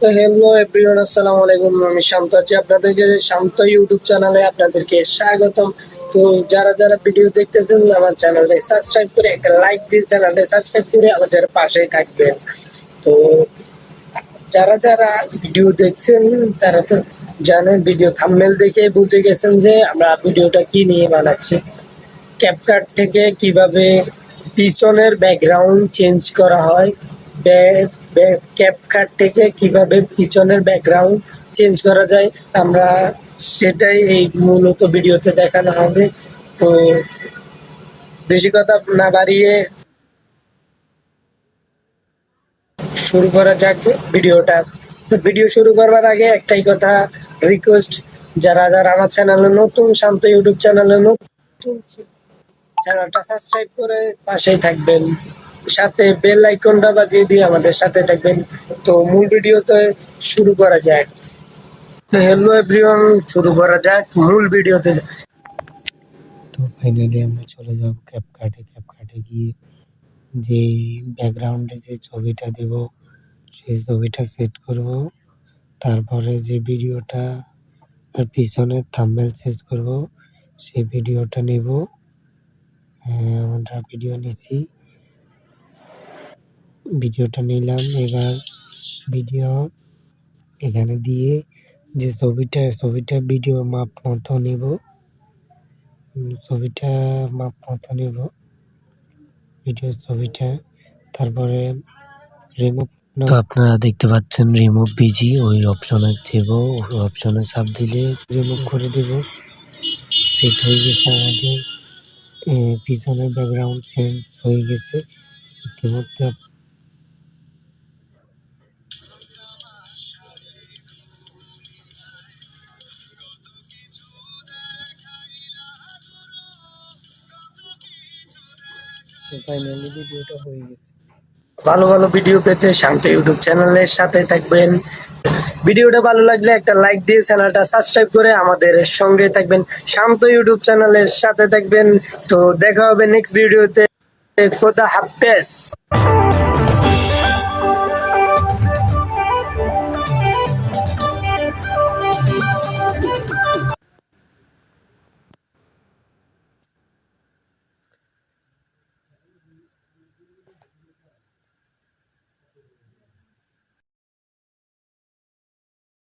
তো hello everyone আসসালামু আলাইকুম। আমি শান্ত আছি আপনাদেরকে, শান্ত ইউটিউব চ্যানেলে আপনাদেরকে স্বাগতম। তো যারা যারা ভিডিও দেখতেছেন, আমার সাবস্ক্রাইব করে একটা লাইক দিয়ে চ্যানেলটা সাবস্ক্রাইব করে আমাদের পাশে থাকবেন। তো যারা যারা ভিডিও দেখছেন, তারা তো জানেন ভিডিও থাম্বনেল দেখে বুঝে গেছেন যে আমরা ভিডিওটা কি নিয়ে বানাচ্ছি। ক্যাপকাট থেকে কীভাবে পিছনের ব্যাকগ্রাউন্ড চেঞ্জ করা হয় ক্যাপকাট থেকে কীভাবে পিছনের ব্যাকগ্রাউন্ড চেঞ্জ করা যায়, আমরা সেটাই এই মূলত ভিডিওতে দেখানো হবে। তো বেশি কথা না বাড়িয়ে শুরু করা যাক ভিডিওটা। তো ভিডিও শুরু করবার আগে একটাই কথা রিকোয়েস্ট যারা যারা আমার চ্যানেলে নতুন, শান্ত ইউটিউব চ্যানেলে নতুন চ্যানেলটা সাবস্ক্রাইব করে পাশেই থাকবেন। সাথে বেল আইকনটা বাজিয়ে দিয়ে আমাদের সাথে থাকবেন। তো মূল ভিডিওতে শুরু করা যাক। হ্যালো এভরিওয়ান শুরু করা যাক মূল ভিডিওতে। তো ফাইনালি আমরা চলে যাব ক্যাপকাটে ক্যাপকাটে গিয়ে যে ব্যাকগ্রাউন্ডে যে ছবিটা দেব, সেই ছবিটা সেট করব। তারপরে যে ভিডিওটা পিছনে থাম্বনেল সেট করব, সেই ভিডিওটা নেব। আমরা ভিডিও নিচ্ছি। ভিডিওটা নিলাম। এবার ভিডিও এখানে দিয়ে যে ছবিটা ছবিটা ভিডিও মাপ মতো নেব। ছবিটা মাপ মতো নেব। ভিডিওর ছবিটা। তারপরে রিমুভ তো আপনারা দেখতে পাচ্ছেন রিমুভ বিজি ওই অপশনে দেব। ওই অপশনে চাপ দিলে রিমুভ করে দেব। সেট হয়ে গেছে আমাদের। পিছনের ব্যাকগ্রাউন্ড চেঞ্জ হয়ে গেছে। ইতিমধ্যে ভালো ভালো ভিডিও পেতে শান্ত ইউটিউব চ্যানেলের সাথে থাকবেন। ভিডিওটা ভালো লাগলে একটা লাইক দিয়ে চ্যানেলটা সাবস্ক্রাইব করে আমাদের সঙ্গে থাকবেন। শান্ত ইউটিউব চ্যানেলের সাথে থাকবেন। তো দেখা হবে নেক্সট ভিডিওতে খোদা হাফেজ।